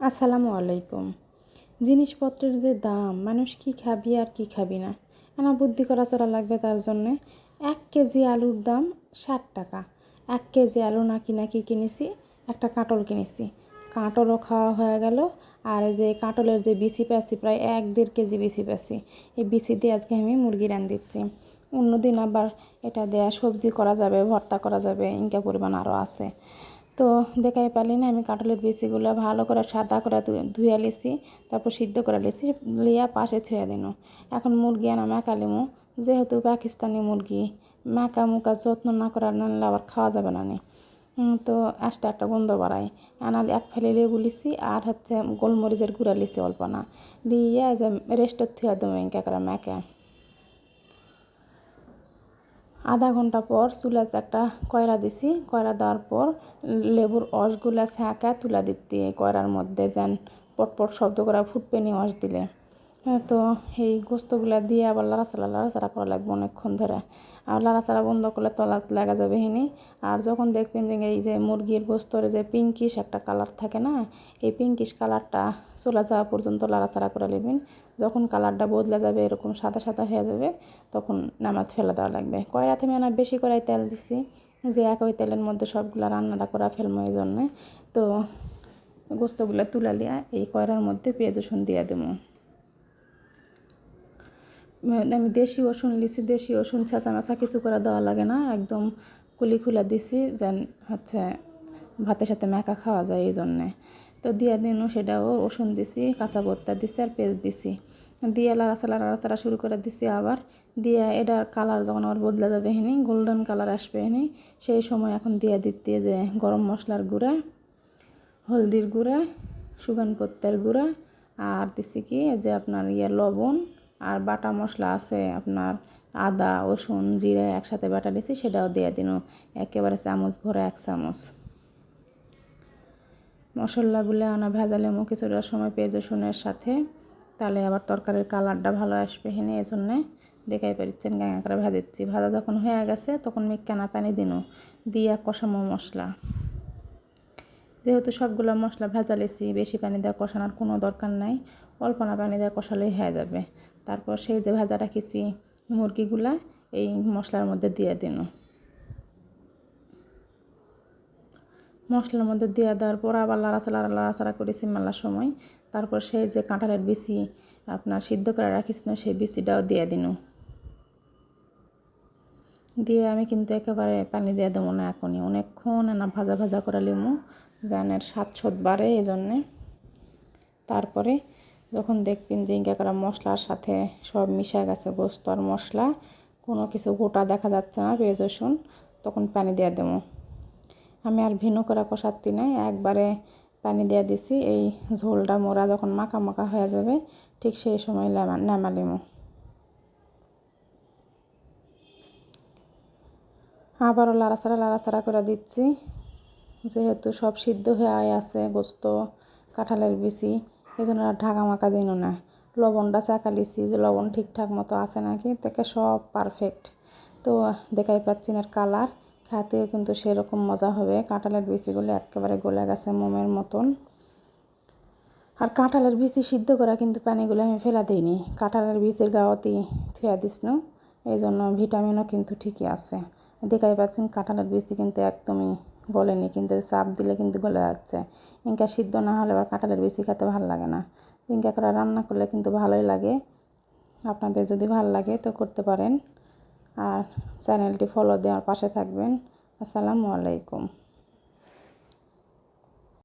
আসসালামু আলাইকুম। জিনিসপত্রের যে দাম, মানুষ কি খাবি আর কি খাবি না? না বুদ্ধি করা চড়া লাগবে তার জন্যে এক কেজি আলুর দাম ষাট টাকা। এক কেজি আলু নাকি নাকি কিনেছি, একটা কাঁটল কিনেছি। কাঁটলও খাওয়া হয়ে গেল আর যে কাঁটলের যে বিসি পেয়েছি, প্রায় এক দেড় কেজি বিসি পেয়েছি। এই বিসি দিয়ে আজকে আমি মুরগি রান দিচ্ছি। অন্যদিন আবার এটা দেয়া সবজি করা যাবে, ভর্তা করা যাবে, ইনকা পরিমাণ আরও আছে। তো দেখাই পারলি না, আমি কাঁঠালের বিচিগুলো ভালো করে সাদা করে ধুয়ে লিছি, তারপর সিদ্ধ করে লিছি, লিয়া পাশে থুয়ে দিন। এখন মুরগি আনা মেকা লিমু, যেহেতু পাকিস্তানি মুরগি মেকা মুকা যত্ন না করে আনলে আবার খাওয়া যাবে না নি। তো আস্তে একটা গন্ধ বাড়ায় আনালে এক ফেলে লেবু লিছি, আর হচ্ছে গোলমরিচের গুঁড়া লিছি অল্প না। লিয়ে যে রেস্টের থুয়ে দেবো এঁকে করে মেকে আধা ঘণ্টা পর চুলাতে একটা কয়রা দিছি। কয়রা দেওয়ার পর লেবুর অসগুলা ছ্যাঁকা তুলা দিতে কয়রার মধ্যে যেন পটপট শব্দ করা ফুটপেনি অস দিলে। তো এই গোস্তগুলা দিয়ে আবার লাড়াচাড়া লাড়াচাড়া করা লাগবে অনেকক্ষণ ধরে। আর লাড়াচাড়া বন্ধ করলে তলা লাগা যাবে হিনি আর যখন দেখবেন যে এই যে মুরগির গোস্তর যে পিঙ্কিশ একটা কালার থাকে না, এই পিঙ্কিশ কালারটা চলে যাওয়া পর্যন্ত লাড়াচাড়া করে নেবেন। যখন কালারটা বদলে যাবে, এরকম সাদা সাদা হয়ে যাবে, তখন নামাজ ফেলে দেওয়া লাগবে। কয়রাতে আমি বেশি করে তেল দিছি, যে একই তেলের মধ্যে সবগুলা রান্নাটা করা ফেলব এই জন্যে। তো গোস্তগুলো তুলে লিয়া এই কয়রার মধ্যে পেঁয়াজ রসুন দিয়ে দেবো। আমি দেশি ওষুন লিছি দেশি ওষুন ছেঁচা মেচা কিছু করে দেওয়া লাগে না, একদম কুলি খুলা দিছি, যেন হচ্ছে ভাতের সাথে মেকা খাওয়া যায় এই জন্যে। তো দিয়া দিনও সেটাও ওষুন দিছি, কাঁচা ভর্তা দিছি আর পেঁয়াজ দিছি। দিয়ে লাড়াচাড়া লাড়াচাড়া শুরু করে দিছি আবার। দিয়ে এটার কালার যখন আবার বদলে যাবে হেনি গোল্ডেন কালার আসবে হেনি, সেই সময় এখন দিয়ে দিতে যে গরম মশলার গুঁড়া, হলদির গুঁড়া সুগান পত্তার গুঁড়া, আর দিছি কি যে আপনার ইয়ে লবণ আর বাটা মশলা আছে, আপনার আদা, রসুন, জিরে একসাথে বাটা দিছি, সেটাও দিয়ে দিন। একেবারে চামচ ভরে এক চামচ। মশলাগুলো আনা ভেজালে মুখ কিছুটা সময় পেঁয়াজ, রসুনের সাথে। তাহলে আবার তরকারির কালারটা ভালো আসবে হেনে এই জন্যে দেখাই পারিচ্ছেন, গাঁয়া করে ভাজিচ্ছি ভাজা যখন হয়ে গেছে, তখন মিক্কানা পানি দিন। দিয়ে কষামো মশলা। যেহেতু সবগুলো মশলা ভেজালেছি, বেশি পানি দেওয়া কষানোর কোনো দরকার নাই। অল্প না পানি দেওয়া কষালেই হয়ে যাবে। তারপর সেই যে ভাজা রাখিছি মুরগিগুলা, এই মশলার মধ্যে দিয়ে দিন। মশলার মধ্যে দিয়ে দেওয়ার পর আবার লাড়াচাড়া লাড়াচাড়া করেছি মেলার সময়। তারপর সেই যে কাঁঠালের বিচি আপনার সিদ্ধ করে রাখিস না, সেই বিচিটাও দিয়ে দিন। দিয়ে আমি কিন্তু একেবারে পানি দিয়ে দেবো না এখনই। অনেকক্ষণ না, ভাজা ভাজা করে লিমু জানের স্বাদ ছোদ বাড়ে এই জন্যে তারপরে যখন দেখবেন যে করা মশলার সাথে সব মিশা গেছে গোস্ত আর মশলা, কোনো কিছু গোটা দেখা যাচ্ছে না পেঁয়াজ, রসুন, তখন পানি দিয়ে দেবো। আমি আর ভিন্ন করে কষাচ্ছি নাই, একবারে পানি দিয়ে দিছি। এই ঝোলটা মোড়া যখন মাখা মাখা হয়ে যাবে, ঠিক সেই সময় নামালিমো আবারও লাড়াচাড়া লাড়াচাড়া করে দিচ্ছি। যেহেতু সব সিদ্ধ হয়ে আছে, গোস্ত, কাঁঠালের বিচি এই জন্য আর ঢাকা মাকা দিন না। লবণটা চাকালিছি যে লবণ ঠিকঠাক মতো আছে নাকি তাকে সব পারফেক্ট তো দেখাই পাচ্ছি না কালার খাতেও কিন্তু সেরকম মজা হবে। কাঁঠালের বিচিগুলো একেবারে গলে গেছে মোমের মতন। আর কাঁঠালের বিচি সিদ্ধ করা কিন্তু পানিগুলো আমি ফেলা দিইনি। কাঁঠালের বীজের গাওয়াতেই থুয়া দিস এই জন্য ভিটামিনও কিন্তু ঠিকই আছে। দেখাই পাচ্ছেন কাঁঠালের বীজটি কিন্তু একদমই গলেনি, কিন্তু চাপ দিলে কিন্তু গলে যাচ্ছে। ইনকা সিদ্ধ না হলে আবার কাঁঠালের বীজটি খেতে ভালো লাগে না। ইনকা করে রান্না করলে কিন্তু ভালোই লাগে। আপনাদের যদি ভালো লাগে তো করতে পারেন। আর চ্যানেলটি ফলো দেওয়ার পাশে থাকবেন। আসসালামু আলাইকুম।